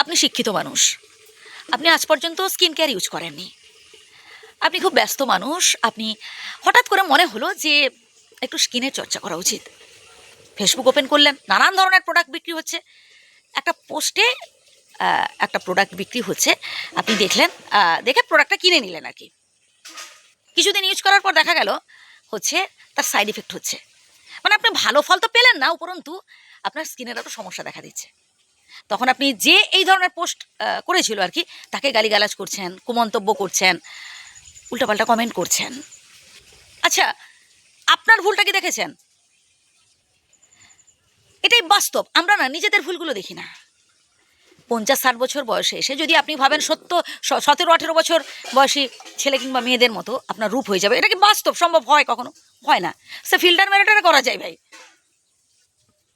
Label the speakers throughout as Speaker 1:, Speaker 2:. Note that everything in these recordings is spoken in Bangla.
Speaker 1: আপনি শিক্ষিত মানুষ। আপনি আজ পর্যন্ত স্কিন কেয়ার ইউজ করেননি। আপনি খুব ব্যস্ত মানুষ। আপনি হঠাৎ করে মনে হলো যে একটু স্কিনের চর্চা করা উচিত। ফেসবুক ওপেন করলেন, নানান ধরনের প্রোডাক্ট বিক্রি হচ্ছে। একটা পোস্টে একটা প্রোডাক্ট বিক্রি হচ্ছে। আপনি দেখলেন দেখে প্রোডাক্টটা কিনে নিলেন আর কি। কিছুদিন ইউজ করার পর দেখা গেল, হচ্ছে তার সাইড এফেক্ট হচ্ছে। মানে আপনি ভালো ফল তো পেলেন না, উপরন্তু আপনার স্কিনের একটা সমস্যা দেখা দিচ্ছে। তখন আপনি যে এই ধরনের পোস্ট করেছিল আর কি, তাকে গালিগালাজ করছেন, কুমন্তব্য করছেন, উল্টাপাল্টা কমেন্ট করছেন। আচ্ছা আপনার ভুলটা কি দেখেছেন? এটাই বাস্তব, আমরা না নিজেদের ভুলগুলো দেখি না। পঞ্চাশ ষাট বছর বয়সে এসে যদি আপনি ভাবেন সত্য সতেরো, আঠেরো বছর বয়সী ছেলে কিংবা মেয়েদের মতো আপনার রূপ হয়ে যাবে, এটা কি বাস্তব, সম্ভব হয় কখনো? হয় না। সে ফিল্টার মেরেটারে করা যায় ভাই।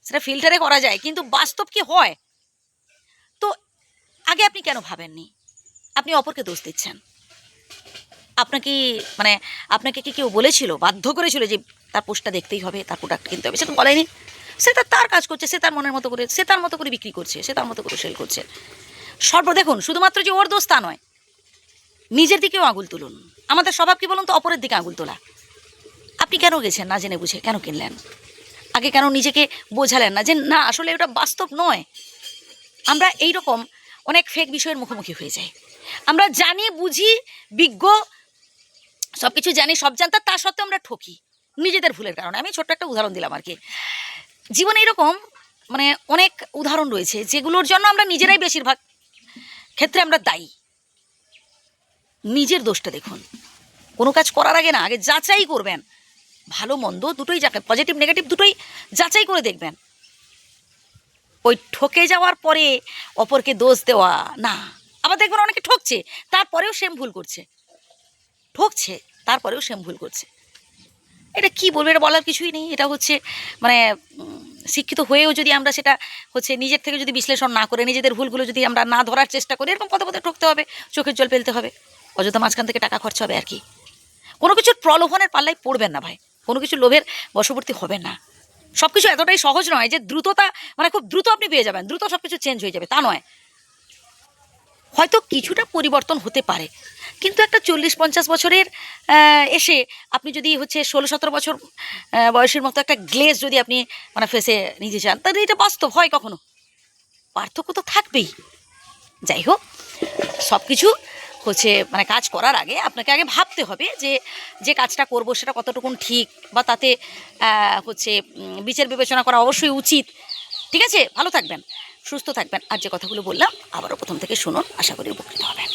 Speaker 1: সেটা ফিল্টারে করা যায়, কিন্তু বাস্তব কি হয়? আগে আপনি কেন ভাবেননি? আপনি অপরকে দোষ দিচ্ছেন। আপনাকে মানে আপনাকে কি কেউ বলেছিল, বাধ্য করেছিল যে তার পোস্টটা দেখতেই হবে, তার প্রোডাক্ট কিনতে হবে? সেটা বলেনি। সে তার তার কাজ করছে, সে তার মনের মতো করে, সে তার মতো করে বিক্রি করছে, সে তার মতো করে সেল করছে। সর্ব, দেখুন, শুধুমাত্র যে ওর দোষ তা নয়, নিজের দিকেও আঙুল তুলুন। আমাদের স্বভাব কি বলুন তো? অপরের দিকে আঙুল তোলা। আপনি কেন গেছেন? না জেনে বুঝে কেন কিনলেন? আগে কেন নিজেকে বোঝালেন না যে না, আসলে এটা বাস্তব নয়। আমরা এই রকম অনেক ফেক বিষয়ের মুখোমুখি হয়ে যায়। আমরা জানি, বুঝি, বিজ্ঞ সব কিছু জানি, সব জানতাম, তা সত্ত্বেও আমরা ঠকি নিজেদের ভুলের কারণে। আমি ছোট্ট একটা উদাহরণ দিলাম আর কি জীবনে এরকম মানে অনেক উদাহরণ রয়েছে, যেগুলোর জন্য আমরা নিজেরাই বেশিরভাগ ক্ষেত্রে আমরা দায়ী। নিজের দোষটা দেখুন। কোনো কাজ করার আগে না, আগে যাচাই করবেন। ভালো, মন্দ দুটোই যাকে পজিটিভ নেগেটিভ দুটোই যাচাই করে দেখবেন। ওই ঠকে যাওয়ার পরে অপরকে দোষ দেওয়া, না। আবার দেখবেন অনেকে ঠকছে, তারপরেও সেম ভুল করছে। ঠকছে, তারপরেও সেম ভুল করছে। এটা কি বলব? এটা বলার কিছুই নেই। এটা হচ্ছে মানে শিক্ষিত হয়েও যদি আমরা সেটা হচ্ছে নিজের থেকে যদি বিশ্লেষণ না করে, নিজেদের ভুলগুলো যদি আমরা না ধরার চেষ্টা করি, এরকম পথে পথে ঠকতে হবে, চোখের জল ফেলতে হবে। অযথা মাঝখান থেকে টাকা খরচা হবে আর কি। কোনো কিছুর প্রলোভনের পাল্লায় পড়বেন না ভাই। কোনো কিছু লোভের বশবর্তী হবে না। সব কিছু এতটাই সহজ নয় যে দ্রুততা মানে খুব দ্রুত আপনি পেয়ে যাবেন। দ্রুত সব কিছু চেঞ্জ হয়ে যাবে। তা নয়। হয়তো কিছুটা পরিবর্তন হতে পারে। কিন্তু একটা চল্লিশ পঞ্চাশ বছরের এসে আপনি যদি হচ্ছে ষোলো সতেরো বছর বয়সের মতো একটা গ্লেজ যদি আপনি মানে ফেসে নিতে চান, তাহলে এটা বাস্তব হয় কখনো? পার্থক্য তো থাকবেই। যাই হোক সব কিছু হচ্ছে মানে কাজ করার আগে আপনাকে আগে ভাবতে হবে যে যে কাজটা করব সেটা কতটুকুন ঠিক বা তাতে হচ্ছে বিচার বিবেচনা করা অবশ্যই উচিত। ঠিক আছে? ভালো থাকবেন, সুস্থ থাকবেন। আর যে কথাগুলো বললাম, আবারও প্রথম থেকে শুনুন, আশা করি উপকৃত হবেন।